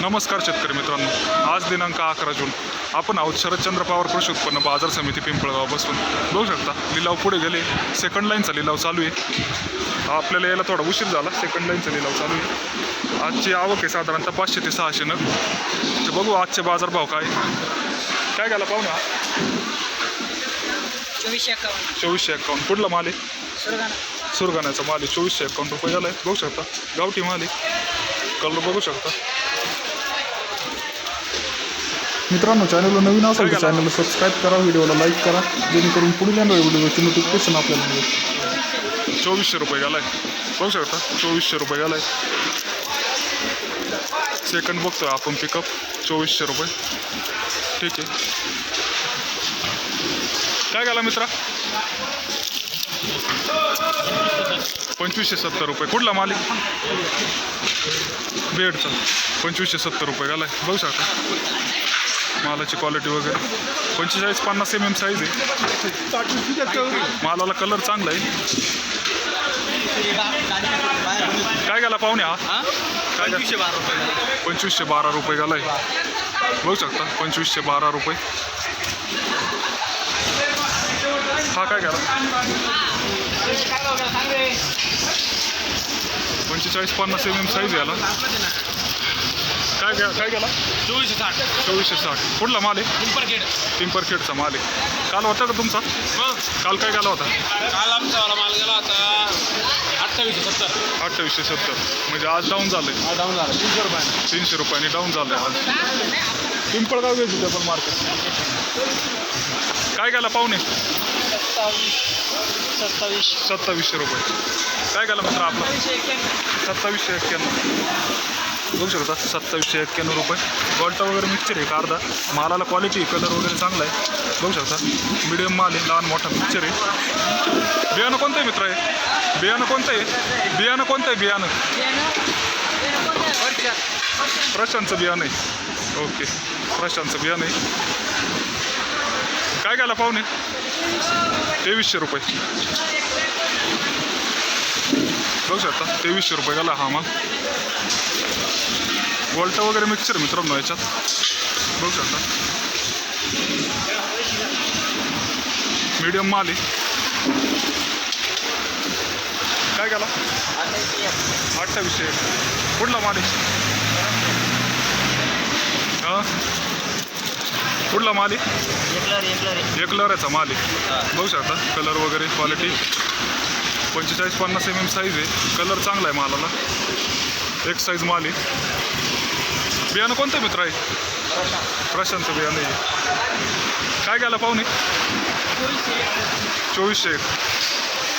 नमस्कार शेतकरी मित्रांनो. आज दिनांक अकरा जून. आपण आहोत शरदचंद्र पवार कृषी उत्पन्न बाजार समिती पिंपळगाव बसून. बघू शकता लिलाव पुढे गेले. सेकंड लाईनचा लिलाव चालू आहे. आपल्याला यायला थोडा उशीर झाला. सेकंड लाईनचा लिलाव चालू आहे. आजची आवक आहे साधारणतः पाचशे ते सहाशे नग. तर बघू आजचे बाजारभाव काय काय गेला पाहुणा चोवीसशे एक्कावन्न चोवीसशे एकावन्न. कुठला माल आहे? सुरगाणा. सुरगाण्याचा माल आहे. चोवीसशे एकावन्न रुपये झाला आहे बघू शकता. गावठी माल आहे. कलर बघू शकता. मित्रांनो चॅनलला नवीन असेल तर? चॅनलला सबस्क्राईब करा व्हिडिओला लाईक करा. जेणेकरून पुढील येणाऱ्या व्हिडिओचे नोटिफिकेशन आपल्याला मिळेल. चोवीसशे रुपये गेलाय बघू शकता चोवीसशे रुपये गेलाय सेकंड बघतोय आपण पिकअप चोवीसशे रुपये. ठीक आहे. काय गेला मित्रा? पंचवीसशे सत्तर रुपये. कुठला मालिक बेडचा. पंचवीसशे सत्तर रुपये गेलाय बघू शकता. मालाची क्वालिटी वगैरे. पंचेचाळीस पन्नास एम एम साईज आहे. मालाला कलर चांगला आहे. काय गेला पाहुणे हा? काय गेला? पंचवीसशे बारा रुपये पंचवीसशे बारा रुपये गेलाय बघू शकता पंचवीसशे बारा रुपये. हा काय गेला? पंचेचाळीस पन्नास एम एम साईज याला. काय गे काय गेला? चोवीसशे साठ. चोवीसशे साठ. कुठला माल आहे? पिंपरखेड. पिंपरखेडचा माल आहे. काल होता का तुमचा? काल काय गेला होता? काल आमचा वाला माल गेला होता अठ्ठावीसशे सत्तर. अठ्ठावीसशे सत्तर. म्हणजे आज डाऊन झालंय. हा डाऊन झाला तीनशे रुपयाने. तीनशे रुपयांनी डाऊन झालंय आज. पिंपळगाव व्हेजिटेबल मार्केट काय गेला पाहुणे? सत्तावीस. सत्तावीस. सत्तावीसशे रुपये. काय गेला मित्र आपला? सत्तावीसशे एक्क्याण्णव. बघू शकता सत्तावीसशे एक्क्याण्णव रुपये. गोल्टा वगैरे मिक्सचर आहे एक अर्धा? मालाला क्वालिटी कलर वगैरे चांगला आहे. बघू शकता मिडियम माल आहे लहान मोठा मिक्सचर आहे. बियाणं कोणतं आहे मित्र आहे बियाणं कोणतं आहे? बियाणं कोणतं आहे? बियाणं. प्रशांतचं बियाणं आहे. ओके. प्रशांतचं बियाणं आहे. काय गेला पाहुणे? तेवीसशे रुपये. बघू शकता तेवीसशे रुपये गेला हा माल वॉल्टा वगैरे मिक्सर मित्रांनो याच्यात. बघू शकता. मीडियम माल आहे. काय गेला? अठ्ठावीसशे कुठला माल आहे? हां? कुठला माल आहे? एक लहराचा माल आहे. बघू शकता कलर वगैरे क्वालिटी पंचेचाळीस पन्नास एम एम साईज आहे. कलर चांगला आहे मालाला. एक साईज माल आहे. बियाणं कोणतं मित्र आहे प्रशांतचं बियाणं आहे. काय गेला पाहुणे? चोवीसशे एक.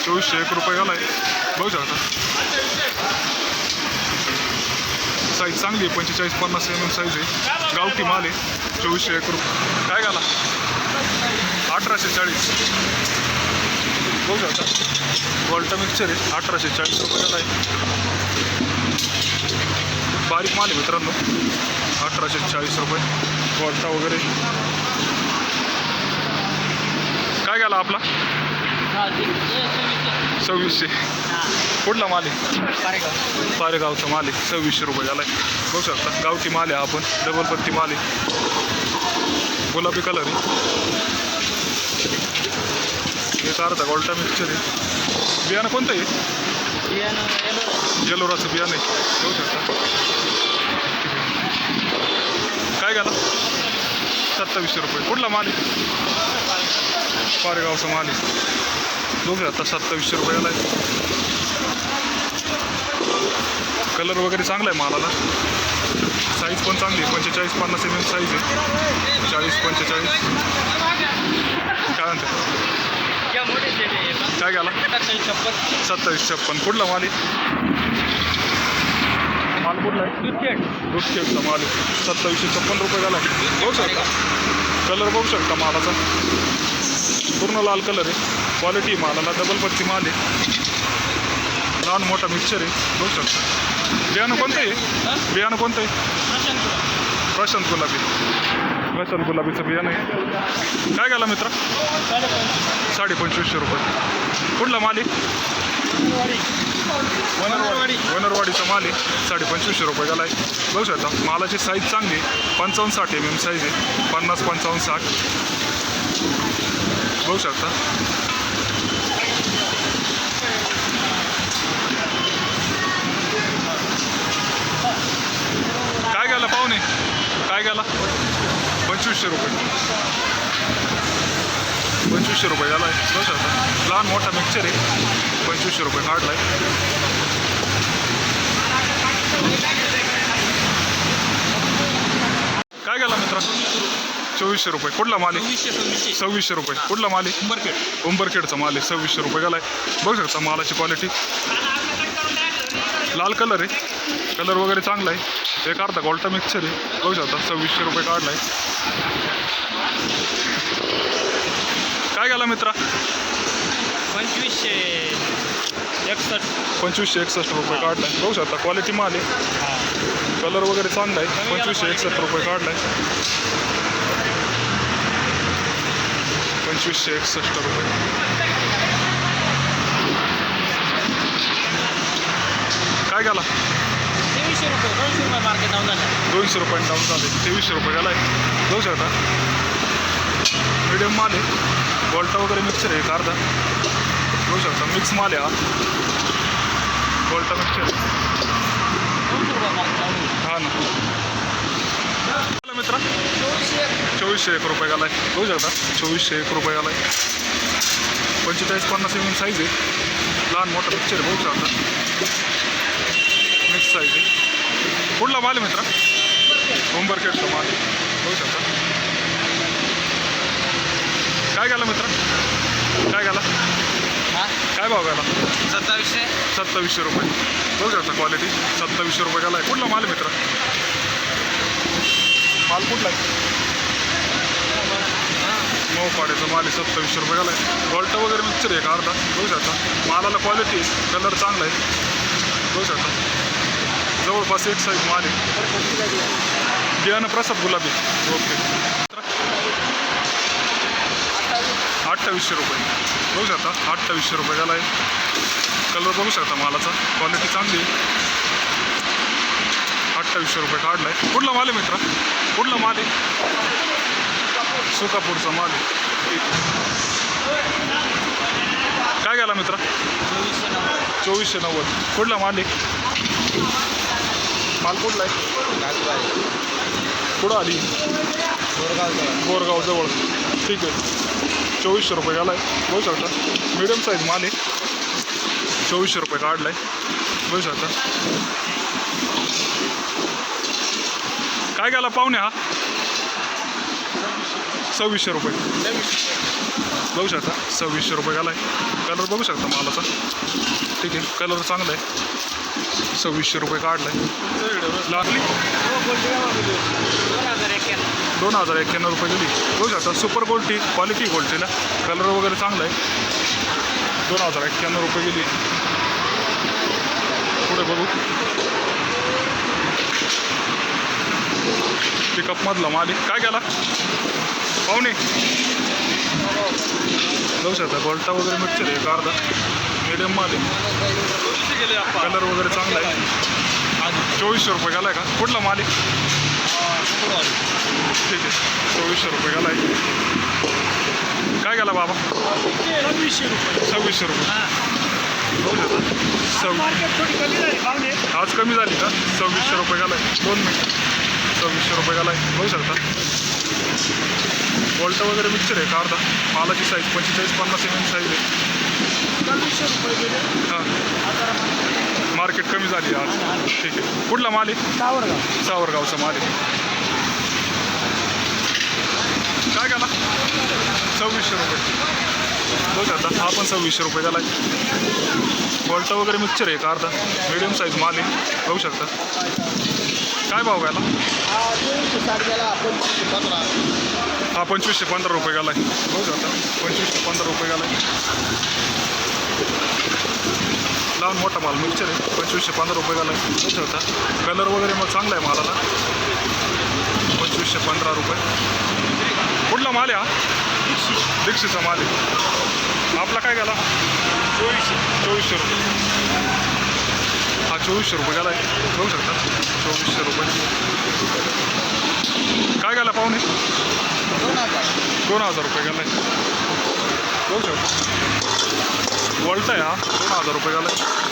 चोवीसशे एक. रुपये गेला आहे बघू शकता. साईज चांगली आहे पंचेचाळीस पन्नास एम एम साईज आहे. गावठी माल आहे चोवीसशे एक रुपये. काय घाला? अठराशे चाळीस. बघू शकता वॉल्टा मिक्सर आहे अठराशे चाळीस रुपयाला आहे. बारीक माल आहे मित्रांनो. अठराशे चाळीस रुपये. वॉल्टा वगैरे. काय घाला आपला? सव्वीसशे. कुठला माल आहे? पारेगावचा माल आहे. सव्वीसशे रुपये झाला आहे बघू शकता गावठी माल आहे आपण. डबल पत्ती माल आहे. गुलाबी कलर आहे. एक अर्धा गोल्टा मिक्सचर आहे. बियाणं कोणतं आहे? जलोराचं बियाणं आहे. बघू शकता. काय गेला सत्तावीसशे रुपये. कुठला माल आहे? पारेगावचा माल आहे. बघू शकता सत्तावीसशे रुपयाला आहे. कलर वगैरे चांगला आहे मालाला. साईज पण चांगली आहे. पंचेचाळीस पन्नास एम एम साईज आहे. चाळीस पंचेचाळीस. काय म्हणते? काय गेला सत्तावीस छप्पन. कुठला माल आहे? माल कुठला आहे? दुधखेडचा माल आहे. सत्तावीसशे छप्पन रुपये झाला बघू शकता. कलर बघू शकता मालाचा. पूर्ण लाल कलर आहे. क्वालिटी मालाला डबल पट्टी माल आहे. लहान मोठा मिक्सर आहे. बघू शकता. बियाणं कोणतं आहे? बियाणं कोणतं आहे? प्रशांत गुलाबी. प्रशांत गुलाबीचं बियाणं आहे. काय गेला मित्र? साडे पंचवीसशे रुपये. कुठला माल आहे? वनरवाडी. वनरवाडीचा माल आहे. साडे पंचवीसशे रुपये गेला आहे. बघू शकता. मालाची साईज चांगली आहे. पंचावन्न साठ एम एम साईज आहे. पन्नास पंचावन्न साठ. बघू शकता काय गेला पाहुणे काय गेला पंचवीसशे रुपये पंचवीसशे रुपये झाला आहे बघू शकता लहान मोठा मिक्सर आहे पंचवीसशे रुपये काढला आहे काय गेला मित्रा चोवीसशे रुपये. कुठला माल आहे? वीसशे सव्वीसशे. सव्वीसशे रुपये. कुठला माल आहे? उंबरखेड. उंबरखेडचा माल आहे. सव्वीसशे रुपये गेला आहे बघू शकता मालाची क्वालिटी लाल कलर आहे. कलर वगैरे चांगला आहे. एक अर्धा गोल्टा मिक्सचर आहे. बघू शकता सव्वीसशे रुपये काढला आहे काय गेला मित्रा? पंचवीसशे एकसष्ट. पंचवीसशे एकसष्ट रुपये काढला आहे बघू शकता क्वालिटी माल आहे. कलर वगैरे चांगला आहे. पंचवीसशे एकसष्ट रुपये काढला आहे पंचवीसशे एकसष्ट रुपये काय गेला तेवीसशे रुपये दोनशे रुपये मार्केट डाऊन झालं दोनशे रुपयांनी डाऊन झाले तेवीसशे रुपये गेला आहे जाऊ शकता मीडियम माल आहे गोल्टा वगैरे मिक्सर आहे अर्धा जाऊ शकता मिक्स माल आहे हा गोल्टा मिक्सर दोनशे रुपये हा ना मित्रा? चोवीसशे एक रुपये गेला आहे बघू शकता. चोवीसशे एक रुपये गेला आहे पंचेचाळीस पन्नास एम साईज आहे. लहान मोठं पिक्चर बघू शकता. मिक्स साईज आहे. कुठला माल आहे मित्रा? उंबरखेडचा माल. बघू शकता. काय गेला मित्रा? काय गेला हा? काय भाव गेला सत्तावीसशे. सत्तावीसशे रुपये. बघू शकता क्वालिटी सत्तावीसशे रुपये गेला आहे कुठला माल मित्रा? माल कुठला आहे? नऊ पाड्याचा माल आहे सत्तावीसशे रुपये झाला आहे गॉल्ट वगैरे मिक्सर आहे का अर्धा? बघू शकता. मालाला क्वालिटी कलर चांगला आहे. बघू शकता. जवळपास एक साईज माल आहे. बियाणं प्रसाद गुलाबी. ओके अठ्ठावीसशे रुपये. बघू शकता अठ्ठावीसशे रुपये झाला आहे कलर बघू शकता मालाचा. क्वालिटी चांगली आहे. अठ्ठावीसशे रुपये काढला आहे कुठला माल आहे मित्र? कुठला माल आहे? सुकापूरचा माल आहे. काय गेला मित्र? चोवीसशे नव्वद. चोवीसशे नव्वद कुठला माल आहे? माल कुठला आहे? कुठं आली? बोरगाव जवळ ठीक आहे. चोवीसशे रुपये गेला आहे बघू शकता. मिडियम साईज माल आहे. चोवीसशे रुपये काढला आहे बघू शकता. काय गेला पाहुणे हा? सव्वीसशे रुपये. बघू शकता सव्वीसशे रुपये गेला आहे कलर बघू शकता मालाचा? ठीक आहे कलर चांगला आहे सव्वीसशे रुपये काढला आहे लागली दोन हजार एक्क्याण्णव दोन हजार रुपये दिली. बघू शकता सुपर गोल्टी क्वालिटी गोल्टीला कलर वगैरे चांगला आहे दोन हजार एक्क्याण्णव रुपये गेली पुढे बघू. पिकअपमधला माल आहे. काय गेला पाहुणे. बघू शकता गोल्टा वगैरे मिक्सर आहे एक अर्धा. मिडियम माल आहे कलर वगैरे चांगला आहे. चोवीसशे रुपये गेला आहे का? कुठला माल आहे ठीक आहे. चोवीसशे रुपये गेला आहे काय गेला बाबा? सव्वीसशे रुपये. सव्वीसशे रुपये. सव्वीस आज कमी झाली का? सव्वीसशे रुपये आहे दोन मिनटं. सव्वीसशे रुपये गेला आहे बघू शकता. वॉल्ट वगैरे मिक्सर आहे का अर्धा? मालाची साईज पंचेचाळीस पन्नास एम एम साईज आहे. हां. मार्केट कमी झाली आज. ठीक आहे. कुठला माल आहे? सावरगाव. सावरगावचा माल आहे. काय गेला सव्वीसशे रुपये. बघू शकता. हा पण सव्वीसशे रुपये गेला आहे वॉल्ट वगैरे मिक्सर आहे का अर्धा? मिडियम साईज माल आहे. बघू शकता. काय भाव गेला? हा पंचवीसशे पंधरा रुपये गेला आहे बघू पंचवीसशे पंधरा रुपये गेला आहे लहान मोठा माल मिक्सर आहे पंचवीसशे पंधरा रुपये गेला आहे कलर वगैरे मग चांगला आहे मालाला. पंचवीसशे पंधरा रुपये. कुठला माल आहे हा? दीक्षेचा माल आहे. आपला काय गेला? चोवीसशे चोवीसशे रुपये. चोवीसशे रुपये गेला आहे. बघू शकता. चोवीसशे रुपये काय गेला पाहुणे? दोन हजार रुपये गेला आहे बघू शकता. वॉल्ट आहे हा. दोन हजार रुपये गेला आहे